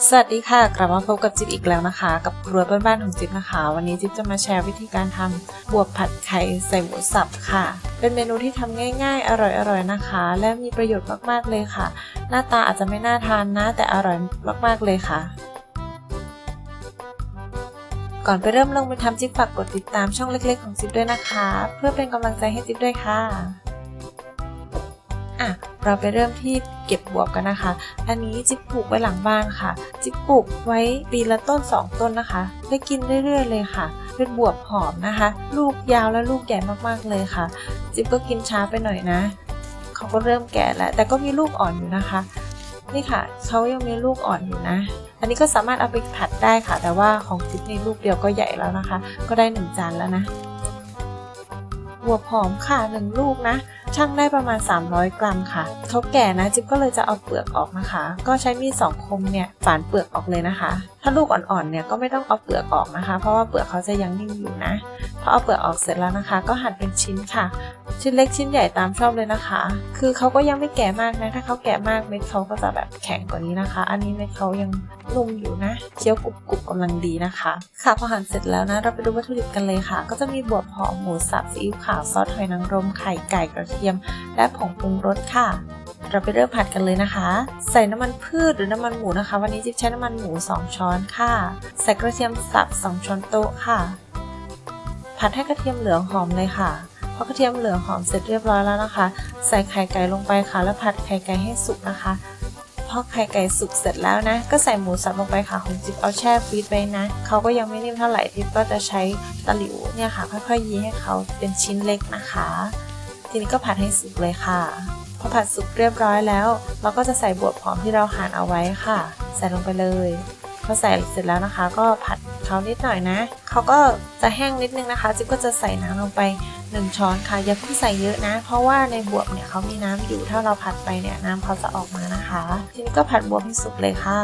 สวัสดีค่ะ กลับมาพบกับจิ๊บอีกแล้วนะคะ กับครัวบ้านๆของจิ๊บนะคะ วันนี้จิ๊บจะมาแชร์วิธีการทำบวบผัดไข่ใส่หมูสับค่ะ เป็นเมนูที่ทำง่าย ๆ อร่อยๆนะคะ และมีประโยชน์มากๆเลยค่ะ หน้าตาอาจจะไม่น่าทานนะ แต่อร่อยมากๆเลยค่ะก่อนไปเริ่มลงมือทำจิ๊บฝากกดติดตามช่องเล็กๆของจิ๊บด้วยนะคะ เพื่อเป็นกำลังใจให้จิ๊บด้วยค่ะ อะเราไปเริ่มที่เก็บบวบกันนะคะ อันนี้จิ๊บปลูกไว้หลังบ้านค่ะ จิ๊บปลูกไว้ปีละต้น 2 ต้นนะคะ ได้กินเรื่อยๆเลยค่ะ เป็นบวบหอมนะคะ ลูกยาวและลูกใหญ่มากๆเลยค่ะ จิ๊บก็กินช้าไปหน่อยนะ เขาก็เริ่มแก่แล้ว แต่ก็มีลูกอ่อนอยู่นะคะ นี่ค่ะเขายังมีลูกอ่อนอยู่นะ อันนี้ก็สามารถเอาไปผัดได้ค่ะ แต่ว่าของจิ๊บในลูกเดียวก็ใหญ่แล้วนะคะ ก็ได้หนึ่งจานแล้วนะ บวบหอมค่ะหนึ่งลูกนะช่างได้ประมาณ 300 กรัมค่ะเขาแก่นะจิ๊บก็เลยจะเอาเปลือกออกนะคะ ก็ใช้มีดสองคมเนี่ยฝานเปลือกออกเลยนะคะ ถ้าลูกอ่อนๆเนี่ยก็ไม่ต้องเอาเปลือกออกนะคะ เพราะว่าเปลือกเขาจะยังนิ่มอยู่นะพอเอาเปลือกออกเสร็จแล้วนะคะ ก็หั่นเป็นชิ้นค่ะ ชิ้นเล็กชิ้นใหญ่ตามชอบเลยนะคะ คือเขาก็ยังไม่แก่มากนะ ถ้าเขาแก่มากเม็ดเขาก็จะแบบแข็งกว่านี้นะคะ อันนี้เม็ดเขายังนุ่มอยู่นะเคี้ยวกรุบกรุบกำลังดีนะคะ ค่ะพอหั่นเสร็จแล้วนะ เราไปดูวัตถุดิบกันเลยค่ะ ก็จะมีบวบหอมหมูสับซีอิ๊วขาวซอสหอยนางรมไข่ไก่กระเทียม และผงปรุงรสค่ะเราไปเริ่มผัดกันเลยนะคะ ใส่น้ำมันพืชหรือน้ำมันหมูนะคะ วันนี้จิ๊บใช้น้ำมันหมู 2 ช้อนค่ะ ใส่กระเทียมสับ 2 ช้อนโต๊ะค่ะ ผัดให้กระเทียมเหลืองหอมเลยค่ะ พอกระเทียมเหลืองหอมเสร็จเรียบร้อยแล้วนะคะ ใส่ไข่ไก่ลงไปค่ะ แล้วผัดไข่ไก่ให้สุกนะคะพอไข่ไก่สุกเสร็จแล้วนะ ก็ใส่หมูสับลงไปค่ะของจิ๊บเอาแช่ฟรีซไว้นะเขาก็ยังไม่นิ่มเท่าไหร่จิ๊บก็จะใช้ตะหลิวเนี่ยค่ะ ค่อยๆยีให้เขาเป็นชิ้นเล็กนะคะ ทีนี้ก็ผัดให้สุกเลยค่ะพอผัดสุกเรียบร้อยแล้ว เราก็จะใส่บวบหอมที่เราหั่นเอาไว้ค่ะ ใส่ลงไปเลย พอใส่เสร็จแล้วนะคะ ก็ผัดเขานิดหน่อยนะเขาก็จะแห้งนิดนึงนะคะจิ๊บก็จะใส่น้ำลงไป 1 ช้อนค่ะ อย่าเพิ่งใส่เยอะนะ เพราะว่าในบวบเนี่ยเขามีน้ำอยู่ถ้าเราผัดไปเนี่ยน้ำเขาจะออกมานะคะ ทีนี้ก็ผัดบวบให้สุกเลยค่ะ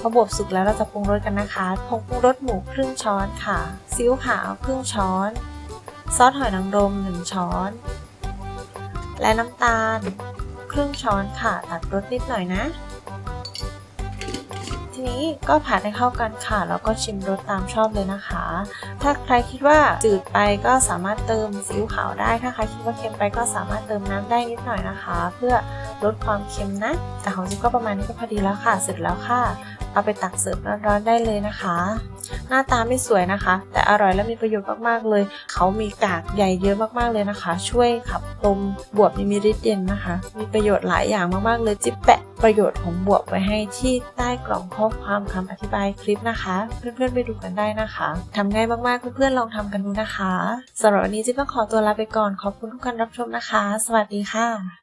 พอบวบสุกแล้วเราจะปรุงรสกันนะคะผงปรุงรสหมูครึ่งช้อนค่ะซีอิ๊วขาวครึ่งช้อน ซอสหอยนางรม 1 ช้อน และน้ำตาล ครึ่งช้อนค่ะตัดรสนิดหน่อยนะ นี้ก็ผัดให้เข้ากันค่ะ แล้วก็ชิมรสตามชอบเลยนะคะ ถ้าใครคิดว่าจืดไปก็สามารถเติมซีอิ๊วขาวได้ ถ้าใครคิดว่าเค็มไปก็สามารถเติมน้ำได้นิดหน่อยนะคะ เพื่อลดความเค็มนะ แต่ของจิ๊บก็ประมาณนี้ก็พอดีแล้วค่ะ เสร็จแล้วค่ะ เอาไปตักเสิร์ฟร้อนๆได้เลยนะคะ หน้าตาไม่สวยนะคะ แต่อร่อยและมีประโยชน์มากๆเลย เขามีกากใยเยอะมากๆเลยนะคะ ช่วยขับลมบวบนี่มีฤทธิ์เย็นนะคะ มีประโยชน์หลายอย่างมากๆเลย จิ๊บแปะ ประโยชน์ของบวกไว้ให้ที่ใต้กล่องข้อความคำอธิบายคลิปนะคะ เพื่อนๆไปดูกันได้นะคะทำง่ายมากๆเพื่อนๆลองทำกันดูนะคะสำหรับวันนี้จิ๊บต้องขอตัวลาไปก่อนขอบคุณทุกการรับชมนะคะ สวัสดีค่ะ